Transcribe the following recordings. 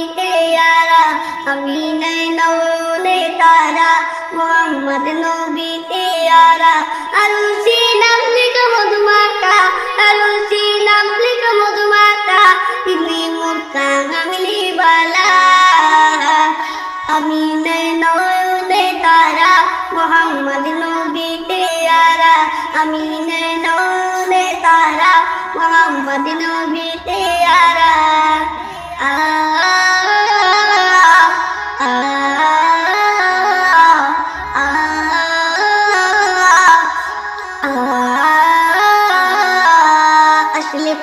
নবী তেয়ারা আমি নাই নৌনে তারা মোহাম্মদ নবী তেয়ারা আরুসি নাম লিখ মধুমাতা আরুসি নাম লিখ মধুমাতা তিনি মুক্তা গামলি বালা আমি নাই নৌনে তারা মোহাম্মদ নবী তেয়ারা আমি নাই আ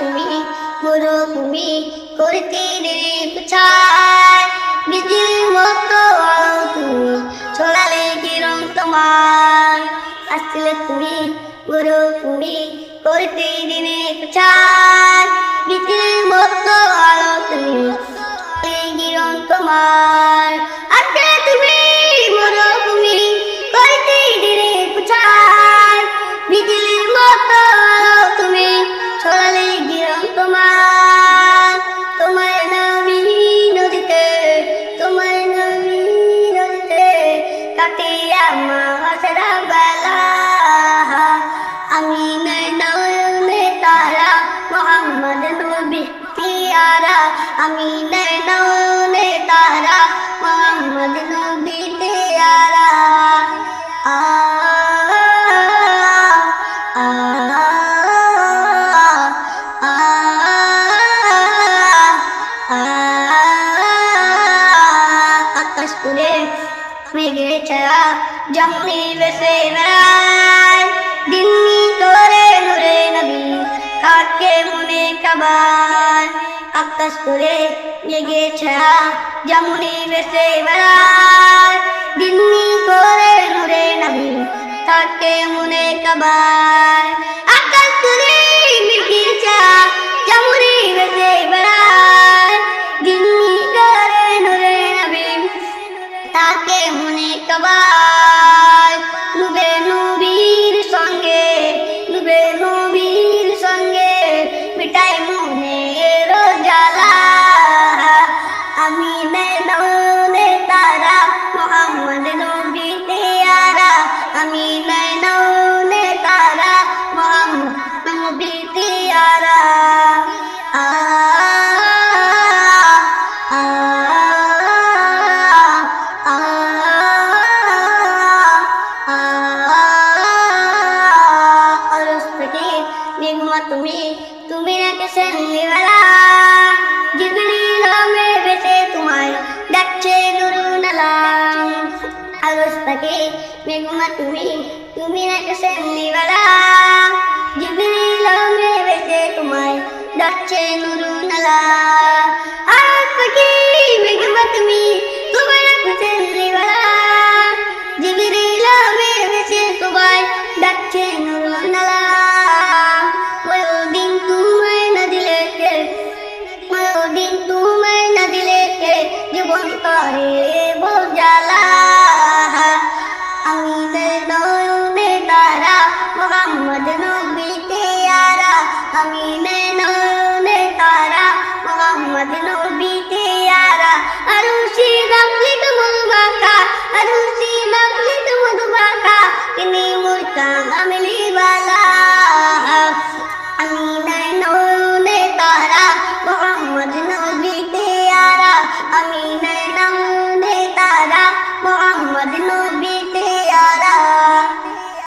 তুমি তুমি করতে রে পুছায় বিজির মতো তুমি ছড়ালে কিরম তোমার আসলে তুমি তুমি করতে দিনে পুছায় বিজির মতো তুমি গিরম তোমার আসলে আকাশ আমি ছাড়া জমনি বেসে বেড়ায় দিল্লি করে নুরে নবী কাকে মনে কাবার আকাশ মেঘে ছাড়া জমনি বেসে বেড়ায় দিল্লি তুমি তুমি নাকি সঙ্গীওয়ালা জিবরিল মে বেসে তোমায় ডাকছে নুরুন আলাম আরস থেকে মেঘমা তুমি তুমি নাকি সঙ্গীওয়ালা জিবরিল মে বেসে তোমায় ডাকছে নুরুন আলাম আরস